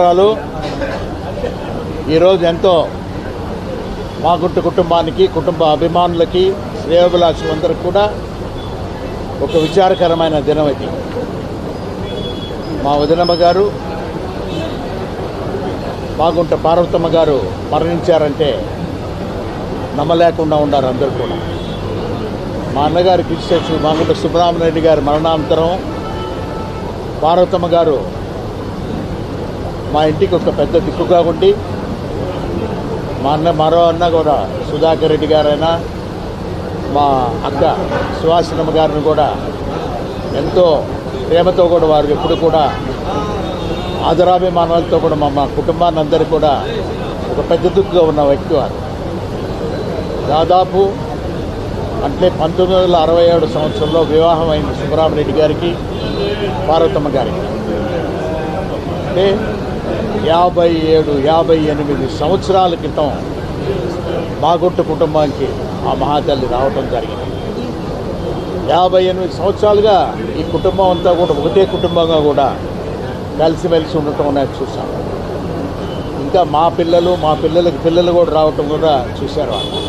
నమస్కారాలు ఈరోజు ఎంతో మాగుంట కుటుంబానికి కుటుంబ అభిమానులకి శ్రేయోభిలాషులందరికీ కూడా ఒక విచారకరమైన దినం ఇది. మా వదినమ్మ గారు మాగుంట పార్వతమ్మ గారు మరణించారంటే నమ్మలేకుండా ఉన్నారు అందరూ కూడా. మా అన్నగారి కృష్ణ మాగుంట సుబ్రహ్మణ్య గారి మరణానంతరం పార్వతమ్మ గారు మా ఇంటికి ఒక పెద్ద దిక్కుగా ఉండి మా అన్న మరో అన్న కూడా సుధాకర్ రెడ్డి గారైనా మా అక్క సుహాసినమ్మ గారిని కూడా ఎంతో ప్రేమతో కూడా వారు ఎప్పుడు కూడా ఆదరాభిమానాలతో కూడా మా మా కుటుంబాన్ని అందరూ కూడా ఒక పెద్ద దిక్కుగా ఉన్న వ్యక్తి వారు. దాదాపు అంటే పంతొమ్మిది వందల అరవై ఏడు సంవత్సరంలో వివాహం అయింది సుబ్బరామరెడ్డి గారికి పార్వతమ్మ గారికి. అంటే యాభై ఏడు యాభై ఎనిమిది సంవత్సరాల క్రితం బాగొట్టు కుటుంబానికి ఆ మహాతల్లి రావటం జరిగింది. యాభై ఎనిమిది సంవత్సరాలుగా ఈ కుటుంబం అంతా కూడా ఒకటే కుటుంబంగా కూడా కలిసిమెలిసి ఉండటం అనేది చూసాం. ఇంకా మా పిల్లలు మా పిల్లలకి పిల్లలు కూడా రావటం కూడా చూశారు వాళ్ళు.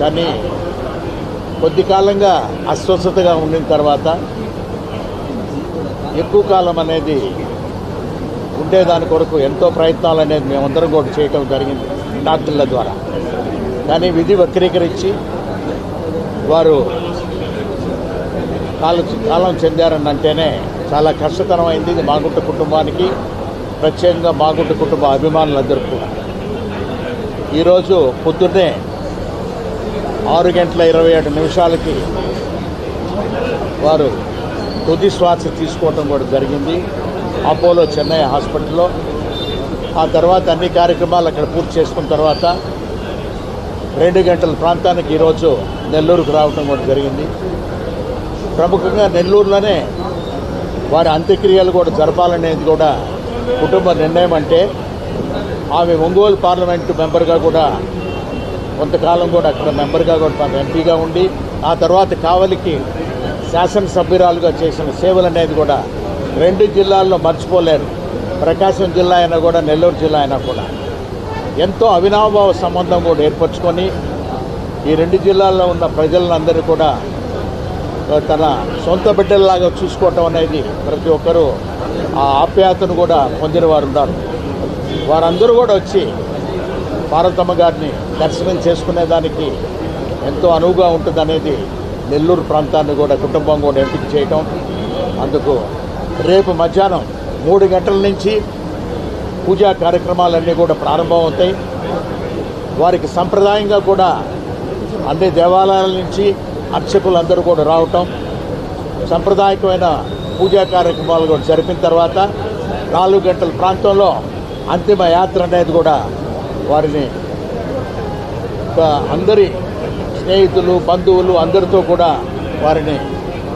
కానీ కొద్ది కాలంగా అస్వస్థతగా ఉండిన తర్వాత ఎక్కువ కాలం అనేది ఉండేదాని కొరకు ఎంతో ప్రయత్నాలు అనేది మేమందరం కూడా చేయటం జరిగింది డాక్టర్ల ద్వారా. కానీ విధి వక్రీకరించి వారు కాలం కాలం చెందారని అంటేనే చాలా కష్టతరమైంది. ఇది మాగుంట కుటుంబానికి ప్రత్యేకంగా మాగుంట కుటుంబ అభిమానులందరూ కూడా. ఈరోజు పొద్దున్నే ఆరు గంటల ఇరవై ఏడు నిమిషాలకి వారు తుది శ్వాస తీసుకోవటం కూడా జరిగింది. అపోలో చెన్నై హాస్పిటల్లో. ఆ తర్వాత అన్ని కార్యక్రమాలు అక్కడ పూర్తి చేసుకున్న తర్వాత రెండు గంటల ప్రాంతానికి ఈరోజు నెల్లూరుకు రావటం కూడా జరిగింది. ప్రముఖంగా నెల్లూరులోనే వారి అంత్యక్రియలు కూడా జరపాలనేది కూడా కుటుంబ నిర్ణయం అంటే ఆమె ఒంగోలు పార్లమెంటు మెంబర్గా కూడా కొంతకాలం కూడా అక్కడ మెంబర్గా కూడా ఎంపీగా ఉండి ఆ తర్వాత కావలికి శాసనసభ్యురాలుగా చేసిన సేవలు అనేది కూడా రెండు జిల్లాల్లో మర్చిపోలేరు. ప్రకాశం జిల్లా అయినా కూడా నెల్లూరు జిల్లా అయినా కూడా. ఎంతో అవినాభావ సంబంధం కూడా ఏర్పరచుకొని ఈ రెండు జిల్లాల్లో ఉన్న ప్రజలందరూ కూడా తన సొంత బిడ్డల్లాగా చూసుకోవటం అనేది ప్రతి ఒక్కరూ ఆ ఆప్యాయతను కూడా పొందిన వారు ఉన్నారు వారందరూ కూడా వచ్చి పార్వతమ్మ గారిని దర్శనం చేసుకునేదానికి ఎంతో అనువుగా ఉంటుందనేది నెల్లూరు ప్రాంతాన్ని కూడా కుటుంబం కూడా ఎంపిక చేయటం. అందుకు రేపు మధ్యాహ్నం మూడు గంటల నుంచి పూజా కార్యక్రమాలన్నీ కూడా ప్రారంభం అవుతాయి వారికి సంప్రదాయంగా కూడా అన్ని దేవాలయాల నుంచి అర్చకులందరూ కూడా రావటం సంప్రదాయకమైన పూజా కార్యక్రమాలు కూడా జరిపిన తర్వాత నాలుగు గంటల ప్రాంతంలో అంతిమ యాత్ర అనేది కూడా వారిని అందరి స్నేహితులు బంధువులు అందరితో కూడా వారిని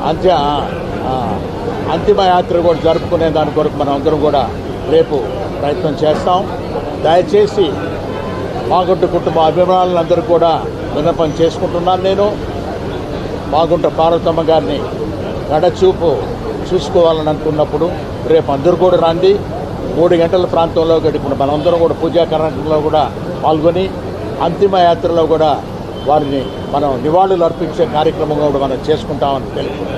అంత్య అంతిమయాత్ర కూడా జరుపుకునే దాని కొరకు మనం అందరం కూడా రేపు ప్రయత్నం చేస్తాం. దయచేసి మాగుంట కుటుంబ అభిమానులందరూ కూడా విన్నపం చేసుకుంటున్నాను నేను. మాగుంట పార్వతమ్మ గారిని గడచూపు చూసుకోవాలని అనుకున్నప్పుడు రేపు అందరూ కూడా రండి. మూడు గంటల ప్రాంతంలో గడిపిన మనందరం కూడా పూజా కార్యక్రమంలో కూడా పాల్గొని అంతిమ యాత్రలో కూడా వారిని మనం నివాళులు అర్పించే కార్యక్రమం కూడా మనం చేసుకుంటామని తెలుపుతున్నాం.